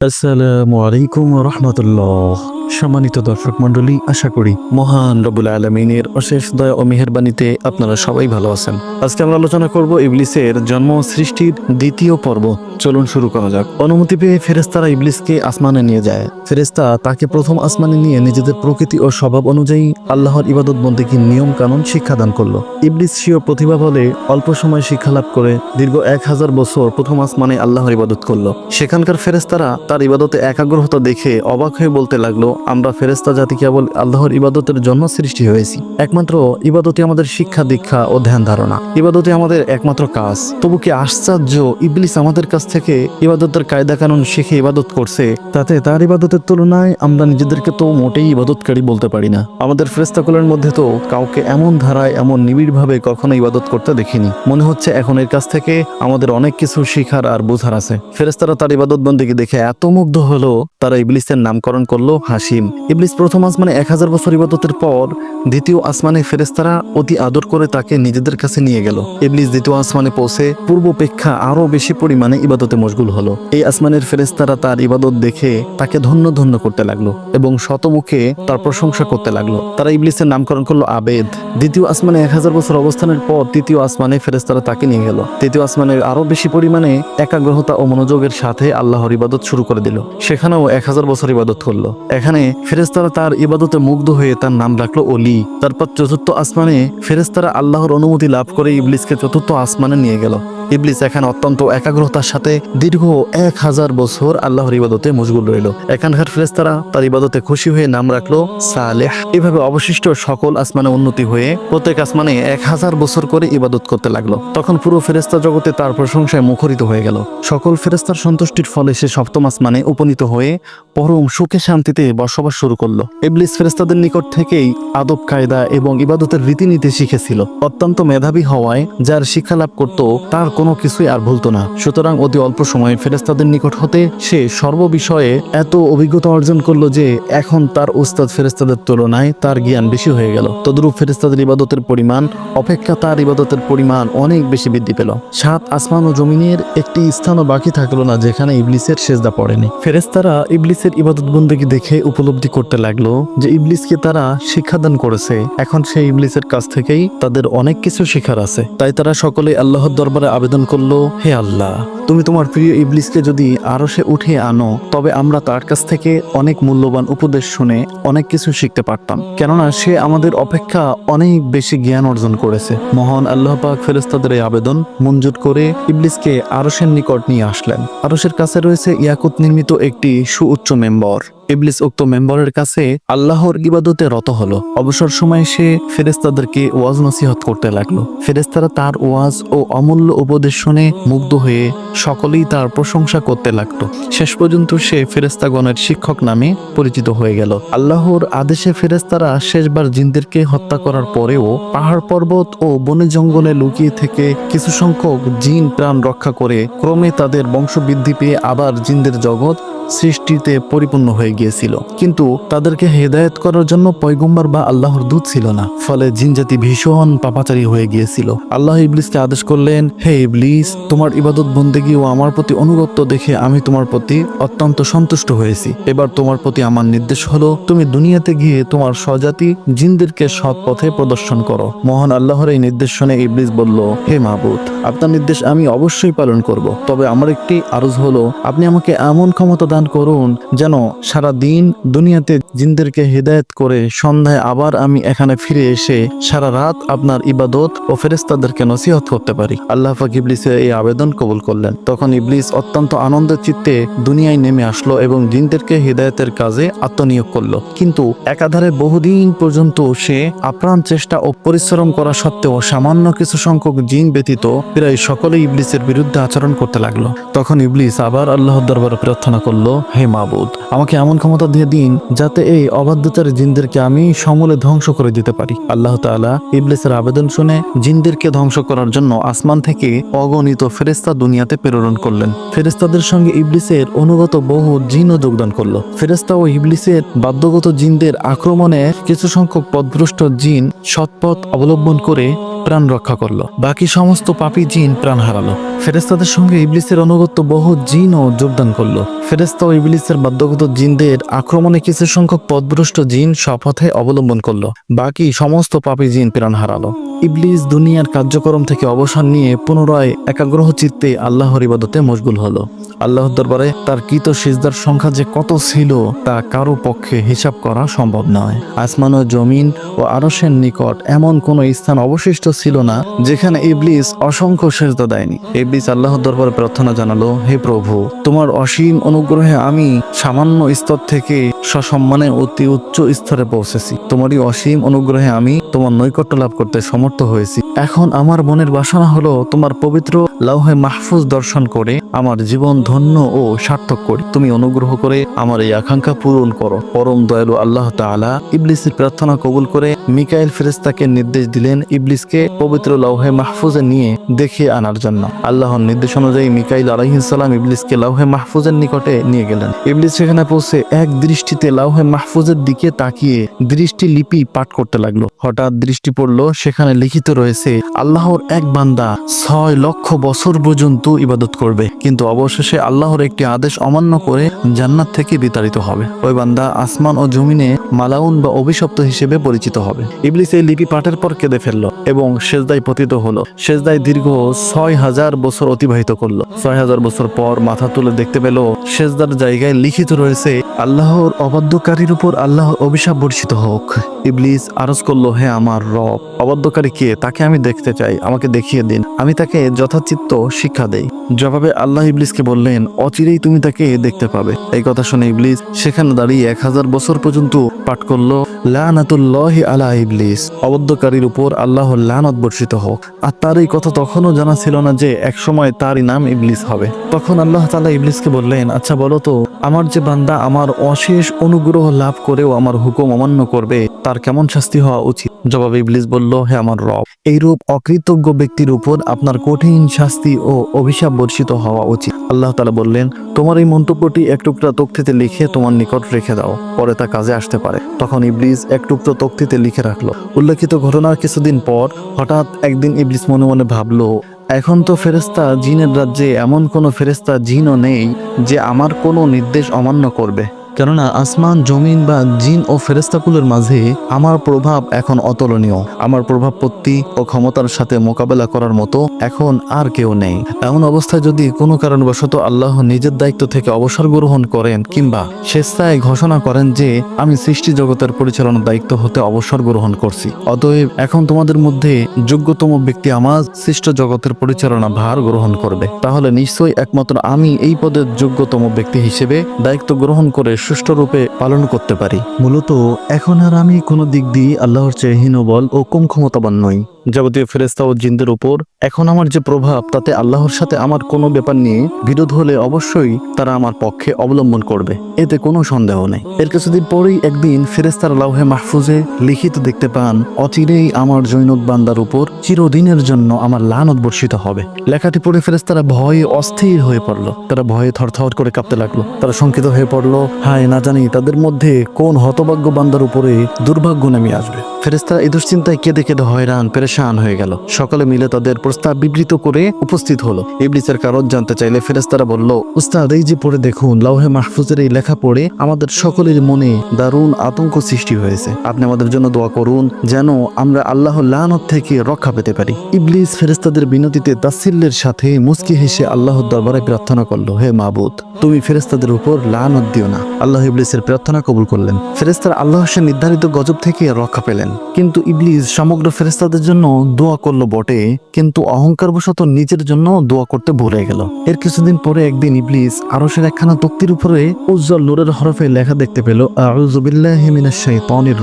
আসসালামু আলাইকুম রহমতুল্লাহ সম্মানিত দর্শক মন্ডলী আশা করি মহান রবুল আলমিনের অশেষ দয়া ও মেহরবানিতে আপনারা সবাই ভালো আছেন। আজকে আমরা আলোচনা করব ইবলিসের জন্ম সৃষ্টির দ্বিতীয় পর্ব। চলুন শুরু করা যাক। অনুমতি পেয়ে ফেরেস্তারা ইবলিসকে আসমানে নিয়ে যায়। ফেরেস্তা তাকে প্রথম আসমানে নিয়ে নিজেদের প্রকৃতি ও স্বভাব অনুযায়ী আল্লাহর ইবাদত বন্দেগীর নিয়ম কানুন শিক্ষাদান করল। ইবলিস স্বীয় প্রতিভা বলে অল্প সময় শিক্ষা লাভ করে দীর্ঘ এক হাজার বছর প্রথম আসমানে আল্লাহর ইবাদত করল। সেখানকার ফেরেস্তারা তার ইবাদতে একাগ্রতা দেখে অবাক হয়ে বলতে লাগল, আমরা ফেরেস্তা জাতি কেবল আল্লাহর ইবাদতের জন্য সৃষ্টি হয়েছি। একমাত্র ইবাদতে আমাদের শিক্ষা দীক্ষা ও ধ্যান ধারণা। ইবাদতে আমাদের একমাত্র কাজ। তবু কি আশ্চর্য, ইবলিস আমাদের কাছ থেকে ইবাদতের কায়দা কানুন শিখে ইবাদত করছে, তাতে তার ইবাদতের তুলনায় আমরা নিজেদেরকে তো মোটেই ইবাদতকারী বলতে পারি না। আমাদের ফেরেস্তাকুলের মধ্যে তো কাউকে এমন ধারায়, এমন নিবিড়ভাবে কখনো ইবাদত করতে দেখিনি। মনে হচ্ছে এখন এর কাছ থেকে আমাদের অনেক কিছু শিখার আর বোঝার আছে। ফেরেস্তারা তার ইবাদত বন্দীকে দেখে এত মুগ্ধ হলো, তারা ইবলিসের নামকরণ করল হাসিম ইবলিস প্রথম আসমানে এক হাজার বছর ইবাদতের পর দ্বিতীয় আসমানে ফেরেস্তারা অতি আদর করে তাকে নিজেদের কাছে নিয়ে গেল। ইবলিস দ্বিতীয় আসমানে পৌঁছে পূর্বপেক্ষা আরও বেশি পরিমাণে ইবাদতে মশগুল হলো। এই আসমানের ফেরেস্তারা তার ইবাদত দেখে তাকে ধন্য ধন্য করতে লাগল এবং শতমুখে তার প্রশংসা করতে লাগল। তারা ইবলিসের নামকরণ করল আবেদ। দ্বিতীয় আসমানে এক হাজার বছর অবস্থানের পর তৃতীয় আসমানে ফেরেস্তারা তাকে নিয়ে গেল। তৃতীয় আসমানের আরও বেশি পরিমাণে একাগ্রহতা ও মনোযোগের সাথে আল্লাহর ইবাদত শুরু করে দিল। সেখানেও এক হাজার বছর ইবাদত করল। এখানে ফেরেস্তারা তার ইবাদতে মুগ্ধ হয়ে তার নাম রাখল অলি তারপর চতুর্থ আসমানে ফেরেস্তারা আল্লাহর অনুমতি লাভ করে ইবলিসকে চতুর্থ আসমানে নিয়ে গেল। ইবলিস এখানে অত্যন্ত একাগ্রতার সাথে দীর্ঘ এক হাজার বছর আল্লাহর ইবাদতে মশগুল রইল। এখানকার ফেরেস্তারা তার ইবাদতে খুশি হয়ে নাম রাখল সালেহ। এভাবে অবশিষ্ট সকল আসমানে উন্নতি হয়ে প্রত্যেক আসমানে এক হাজার বছর করে ইবাদত করতে লাগল। তখন পুরো ফেরেস্তা জগতে তার প্রশংসায় মুখরিত হয়ে গেল। সকল ফেরেস্তার সন্তুষ্টির ফলে সে সপ্তম আসমানে উপনীত হয়ে পরম সুখে শান্তিতে বসবাস শুরু করল। ইবলিস ফেরেস্তাদের নিকট থেকেই আদব, কায়দা এবং ইবাদতের রীতিনীতি শিখেছিল। অত্যন্ত মেধাবী হওয়ায় যার শিক্ষা লাভ করত, তার কোনো কিছুই আর ভুলতো না। সুতরাং অতি অল্প সময়ে ফেরেস্তাদের নিকট হতে সে সর্ববিষয়ে এত অভিজ্ঞতা অর্জন করল যে এখন তার উস্তাদ ফেরেস্তাদের তুলনায় তার জ্ঞান বেশি হয়ে গেল। তদ্রূপ ফেরেস্তাদের ইবাদতের পরিমাণ, অপেক্ষা তার ইবাদতের পরিমাণ অনেক বেশি বৃদ্ধি পেল। সাত আসমান ও জমিনের একটি স্থানও বাকি থাকল না যেখানে ইবলিসের সেজদা পড়েনি। ফেরেস্তারা ইবলিসের ইবাদত বন্দীকে দেখে উপলব্ধি করতে লাগল যে ইবলিসকে তারা শিক্ষাদান করেছে। এখন সেই ইবলিসের কাছ থেকেই তাদের অনেক কিছু শেখার আছে। তাই তারা সকলে আল্লাহর দরবারে আবেদন করল, হে আল্লাহ, তুমি তোমার প্রিয় ইবলিসকে যদি আরও সে উঠিয়ে আনো, তবে আমরা তার কাছ থেকে অনেক মূল্যবান উপদেশ শুনে অনেক কিছু শিখতে পারতাম। কেননা সে আমাদের অপেক্ষা অনেক বেশি জ্ঞান অর্জন করেছে। মহান আল্লাহ পাক ফেরেস্তাদের এই আবেদন মঞ্জুর করে ইবলিসকে আরশের নিকট নিয়ে আসলেন। আরশের কাছে রয়েছে ইয়াকুত নির্মিত একটি সুউচ্চ মেম্বর। ইবলিস উক্ত মেম্বরের কাছে আল্লাহর ইবাদতে রত হলো। অবসর সময়ে সে ফেরেস্তাদেরকে ওয়াজ নসিহত করতে লাগল। ফেরেস্তারা তার ওয়াজ ও অমূল্য উপদেশ শুনে মুগ্ধ হয়ে সকলেই তার প্রশংসা করতে লাগল। শেষ পর্যন্ত সে ফেরেস্তাগণের শিক্ষক নামে পরিচিত হয়ে গেল। আল্লাহর আদেশে ফেরেস্তারা শেষবার জিনদেরকে হত্যা করার পরেও পাহাড় পর্বত ও বনে জঙ্গলে লুকিয়ে থেকে কিছু সংখ্যক জিন প্রাণ রক্ষা করে ক্রমে তাদের বংশবৃদ্ধি পেয়ে আবার জিনদের জগৎ সৃষ্টিতে পরিপূর্ণ হয়ে গিয়েছিল। কিন্তু তাদেরকে হেদায়েত করার জন্য পয়গম্বর বা আল্লাহর দূত ছিল না। ফলে জিনজাতি ভীষণ পাপাচারী হয়ে গিয়েছিল। আল্লাহ ইবলিসকে আদেশ করলেন, হে ইবলিস, তোমার ইবাদত বন্দেগী ও আমার প্রতি অনুগত্য দেখে আমি তোমার প্রতি অত্যন্ত সন্তুষ্ট হয়েছি। এবার তোমার প্রতি আমার নির্দেশ হলো, তুমি দুনিয়াতে গিয়ে তোমার স্বজাতি জিনদেরকে সৎ পথে প্রদর্শন করো। মহান আল্লাহর এই নির্দেশ শুনে ইবলিস বলল, হে মাহবুদ আপনার নির্দেশ আমি অবশ্যই পালন করব। তবে আমার একটি আরজ হলো, আপনি আমাকে এমন ক্ষমতা দান করুন, যেন সারা দিন দুনিয়াতে জিনদেরকে হেদায়েত করে সন্ধ্যায় আবার আমি এখানে ফিরে এসে সারা রাত আপনার ইবাদত ও ফেরেস্তাদেরকে নসিহত করতে পারি। আল্লাহ পাক ইবলিসের এই আবেদন কবুল করলেন। তখন ইবলিস অত্যন্ত আনন্দের চিত্তে দুনিয়ায় নেমে আসলো এবং জিনদেরকে হেদায়েতের কাজে আত্মনিয়োগ করল। কিন্তু একাধারে বহুদিন পর্যন্ত সে আপ্রাণ চেষ্টা ও পরিশ্রম করা সত্ত্বেও সামান্য কিছু সংখ্যক জিন ব্যতীত প্রায় সকলেই ইবলিসের বিরুদ্ধে আচরণ করতে লাগল। তখন ইবলিস আবার আল্লাহর দরবারে প্রার্থনা করল হে মাবুদ আমাকে এমন ক্ষমতা দিয়ে দিন যাতে এই অবাধ্যতার জিনদেরকে আমি সমূলে ধ্বংস করে দিতে পারি। আল্লাহ তাআলা ইবলিসের আবেদন শুনে জিনদেরকে ধ্বংস করার জন্য আসমান থেকে অগণিত ফেরেস্তা দুনিয়াতে প্রেরণ করলেন। ফেরেস্তাদের সঙ্গে ইবলিসের অনুগত বহু জিনও যোগদান করল। ফেরেস্তা ও ইবলিসের বাধ্যগত জিনদের আক্রমণে কিছু সংখ্যক পদভ্রষ্ট জিন সৎপথ অবলম্বন করে প্রাণ রক্ষা করল। বাকি সমস্ত পাপী জিন প্রাণ হারালো। ফেরেস্তাদের সঙ্গে ইবলিসের অনুগত বহু জিনও যোগদান করল। ফেরেস্তা ও ইবলিসের বাধ্যগত জিনদের আক্রমণে কিছু সংখ্যক পথভ্রষ্ট জিন সপথে অবলম্বন করল। বাকি সমস্ত পাপী জিন প্রাণ হারালো। ইবলিস দুনিয়ার কার্যক্রম থেকে অবসর নিয়ে পুনরায় একাগ্রহ চিত্তে আল্লাহর ইবাদতে মশগুল হলো। আল্লাহর দরবারে তার কৃত সিজদার সংখ্যা যে কত ছিল, তা কারও পক্ষে হিসাব করা সম্ভব নয়। আসমান ও জমিন ও আরশের নিকট এমন কোনো স্থান অবশিষ্ট ছিল না, যেখানে ইবলিস অসংখ্য সেজদা দেয়নি। ইবলিস আল্লাহর দরবারে প্রার্থনা জানালো, হে প্রভু, তোমার অসীম অনুগ্রহে আমি সামান্য স্তর থেকে সসম্মানে অতি উচ্চ স্তরে পৌঁছেছি। তোমারই অসীম অনুগ্রহে আমি তোমার নৈকট্য লাভ করতে সমর্থ হয়েছি। এখন আমার মনের বাসনা হলো তোমার পবিত্র লৌহে মাহফুজ দর্শন করে আমার জীবন ধন্য ও সার্থক করি। তুমি অনুগ্রহ করে আমার এই আকাঙ্ক্ষা পূরণ করো। পরম দয়ালু আল্লাহ তাআলা ইবলিসের প্রার্থনা কবুল করে মিকাইল ফেরেস্তাকে নির্দেশ দিলেন ইবলিসকে পবিত্র লৌহে মাহফুজে নিয়ে দেখিয়ে আনার জন্য। আল্লাহর নির্দেশ অনুযায়ী মিকাইল আলাইহিসসালাম ইবলিসকে লৌহে মাহফুজের নিকটে নিয়ে গেলেন। ইবলিস সেখানে পৌঁছে এক দৃষ্টিতে লৌহে মাহফুজের দিকে তাকিয়ে দৃষ্টি লিপি পাঠ করতে লাগল। হঠাৎ দৃষ্টি পড়ল, সেখানে লিখিত রয়েছে, আল্লাহর এক বান্দা ছয় লক্ষ বছর পর্যন্ত ইবাদত করবে, কিন্তু অবশেষে আল্লাহর একটি আদেশ অমান্য করে জান্নাত থেকে বিতাড়িত হবে। ওই বান্দা আসমান ও জমিনে মালাউন বা অভিশপ্ত হিসেবে পরিচিত হবে। ইবলিস এই লিপি পাঠের পর কেঁদে ফেলল এবং সেজদায় পতিত হলো। সেজদায় দীর্ঘ ছয় হাজার বছর অতিবাহিত করল। ছয় হাজার বছর পর মাথা তুলে দেখতে পেল, সেজদার জায়গায় লিখিত রয়েছে আল্লাহর অবাধ্যকারীর উপর আল্লাহর অভিশাপ বর্ষিত হোক। ইবলিস আরজ করল, হে আমার রব, অবাধ্যকারী কে? তাকে আমি দেখতে চাই, আমাকে দেখিয়ে দিন। আমি তাকে যথাচিত্ত শিক্ষা দেই। জবাবে আল্লাহ ইবলিসকে বললেন, অচিরেই তুমি তাকে দেখতে পাবে। এই কথা শুনে ইবলিস সেখানে দাঁড়িয়ে এক হাজার বছর পর্যন্ত পাঠ করল, লানাতুল্লাহি আলা ইবলিস। অবদ্ধকারীর উপর আল্লাহর লানত বর্ষিত হোক। আর তার এই কথা তখনও জানা ছিল না যে এক সময় তারই নাম ইবলিস হবে। তখন আল্লাহ তাআলা ইবলিসকে বললেন আচ্ছা বলো তো, আমার যে বান্দা আমার অশেষ অনুগ্রহ লাভ করেও আমার হুকুম অমান্য করবে। তার কেমন শাস্তি হওয়া উচিত? জবাবে ইবলিস বলল, হে আমার রব, এইরূপ অকৃতজ্ঞ ব্যক্তির উপর আপনার কঠিন শাস্তি ও অভিশাপ বর্ষিত হওয়া উচিত। আল্লাহ তালা বললেন, তোমার এই মন্তব্যটি এক টুকরা তক্তিতে লিখে তোমার নিকট রেখে দাও, পরে তা কাজে আসতে পারে। তখন ইবলিস এক টুকরো তক্তিতে লিখে রাখল। উল্লেখিত ঘটনার কিছুদিন পর হঠাৎ একদিন ইবলিস মনে মনে ভাবলো এখন তো ফেরেস্তা জিনের রাজ্যে এমন কোনো ফেরেস্তা জিনও নেই যে আমার কোনো নির্দেশ অমান্য করবে। কেননা আসমান, জমিন বা জিন ও ফেরেস্তাকুলের মাঝে আমার প্রভাব এখন অতুলনীয়। আমার প্রভাবপত্তি ও ক্ষমতার সাথে মোকাবেলা করার মতো এখন আর কেউ নেই। এমন অবস্থায় যদি কোনো কারণবশত আল্লাহ নিজের দায়িত্ব থেকে অবসর গ্রহণ করেন কিংবা স্বেচ্ছায় ঘোষণা করেন যে আমি সৃষ্টি জগতের পরিচালনার দায়িত্ব হতে অবসর গ্রহণ করছি, অতএব এখন তোমাদের মধ্যে যোগ্যতম ব্যক্তি আমার সৃষ্ট জগতের পরিচালনা ভার গ্রহণ করবে। তাহলে নিশ্চয়ই একমাত্র আমি এই পদের যোগ্যতম ব্যক্তি হিসেবে দায়িত্ব গ্রহণ করে সুষ্ঠুরূপে পালন করতে পারি। মূলত এখন আর আমি কোনো দিক দিয়ে আল্লাহর চেয়ে হীনবল ও কম ক্ষমতাবান নই। যাবতীয় ফেরেস্তা ও জিনদের উপর। এখন আমার যে প্রভাব, তাতে আল্লাহর সাথে আমার কোনো ব্যাপার নিয়ে বিরোধ হলে অবশ্যই তারা আমার পক্ষে অবলম্বন করবে। এতে কোনো সন্দেহ নেই। এর কিছুদিন পরেই একদিন ফেরেস্তার লাউহে মাহফুজে লিখিত দেখতে পান, অচিরেই আমার জৈনক বান্দার উপর চিরদিনের জন্য আমার লানত বর্ষিত হবে। লেখাটি পড়ে ফেরেস্তারা ভয়ে অস্থির হয়ে পড়ল। তারা ভয়ে থরথর করে কাঁপতে লাগল। তারা শঙ্কিত হয়ে পড়ল, হায়, না জানি তাদের মধ্যে কোন হতভাগ্য বান্দার উপরে দুর্ভাগ্য নেমে আসবে। ফেরেস্তারা এই দুশ্চিন্তায় কেঁদে কেঁদে হয়রান পেরেশান হয়ে গেল। সকলে মিলে তাদের প্রস্তাব বিবৃত করে উপস্থিত হলো। ইবলিসের কারণ জানতে চাইলে ফেরেস্তারা বলল, উস্তাদ, এই যে পড়ে দেখুন, লাউহে মাহফুজের এই লেখা পড়ে আমাদের সকলের মনে দারুণ আতঙ্ক সৃষ্টি হয়েছে। আপনি আমাদের জন্য দোয়া করুন যেন আমরা আল্লাহ লানত থেকে রক্ষা পেতে পারি। ইবলিস ফেরেস্তাদের বিনতিতে তাসিল্যের সাথে মুস্কি হেসে আল্লাহর দরবারে প্রার্থনা করল, হে মাবুদ, তুমি ফেরেস্তাদের উপর লানত দিও না। আল্লাহ ইবলিসের প্রার্থনা কবুল করলেন। ফেরেস্তার আল্লাহ নির্ধারিত গজব থেকে রক্ষা পেলেন। কিন্তু ইবলিস সমগ্র ফেরেস্তাদের জন্য দোয়া করল বটে, কিন্তু অহংকারবশত নিজের জন্য দোয়া করতে ভুলে গেল। এর কিছুদিন পরে একদিন ইবলিস আরশের একখানা তক্তির উপরে উজ্জ্বল নূরের হরফে লেখা দেখতে পেল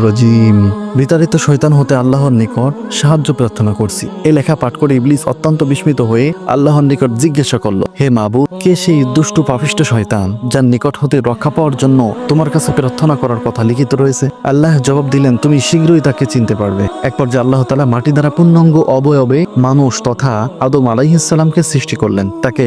রাজিম। বিতাড়িত শয়তান হতে আল্লাহর নিকট সাহায্য প্রার্থনা করছি। এই লেখা পাঠ করে ইবলিস অত্যন্ত বিস্মিত হয়ে আল্লাহর নিকট জিজ্ঞাসা করল, হে মাবু কে সেই দুষ্টু পাপিষ্ট শয়তান যার নিকট হতে রক্ষা পাওয়ার জন্য তোমার কাছে প্রার্থনা করার কথা লিখিত রয়েছে? আল্লাহ জবাব দিলেন, তুমি শীঘ্রই তাকে চিনতে পারবে। এক পর্যায়ে আল্লাহ তালা মাটি দ্বারা পূর্ণাঙ্গ অবয়বে মানুষ তথা আদম আলাইহিসাল্লামকে সৃষ্টি করলেন। তাকে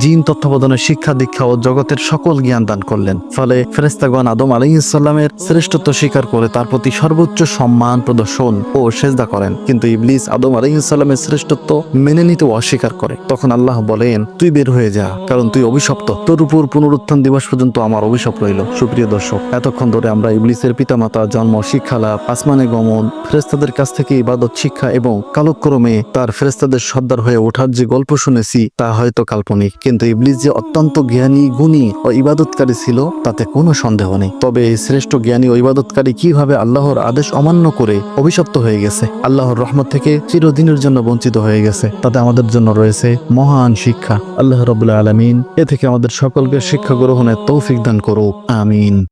জিন তত্ত্বাবধানের শিক্ষা, দীক্ষা ও জগতের সকল জ্ঞান দান করলেন। ফলে ফেরেস্তাগণ আদম আলাইহিসাল্লামের শ্রেষ্ঠত্ব স্বীকার করে তার প্রতি সর্বোচ্চ সম্মান, প্রদর্শন ও সেজদা করেন। কিন্তু ইবলিস আদম আলাইহিসাল্লামের শ্রেষ্ঠত্ব মেনে নিতে অস্বীকার করে। তখন আল্লাহ বলেন, তুই বের হয়ে যা, কারণ তুই অভিশপ্ত। তোর উপর পুনরুত্থান দিবস পর্যন্ত আমার অভিশাপ রইল। সুপ্রিয় দর্শক, এতক্ষণ ধরে আমরা ইবলিসের পিতামাতা, জন্ম শিক্ষা লাভ আসমানে গমন ফেরেস্তাদের কাছ থেকে ইবাদত, শিক্ষা এবং কালক্রমে তার ফেরেস্তাদের সর্দার হয়ে ওঠার যে গল্প শুনেছি, তা হয়তো কাল্পনিক। কিন্তু ইবলিস যে অত্যন্ত জ্ঞানী, গুণী ও ইবাদতকারী ছিল, তাতে কোনো সন্দেহ নেই। তবে শ্রেষ্ঠ জ্ঞানী ও ইবাদতকারী কীভাবে আল্লাহর আদেশ অমান্য করে অভিশপ্ত হয়ে গেছে, আল্লাহর রহমত থেকে চিরদিনের জন্য বঞ্চিত হয়ে গেছে, তাতে আমাদের জন্য রয়েছে মহান শিক্ষা। আল্লাহ রবুল্লা আলমিন, এ থেকে আমাদের সকলকে শিক্ষা গ্রহণের তৌফিক দান করুক। আমিন।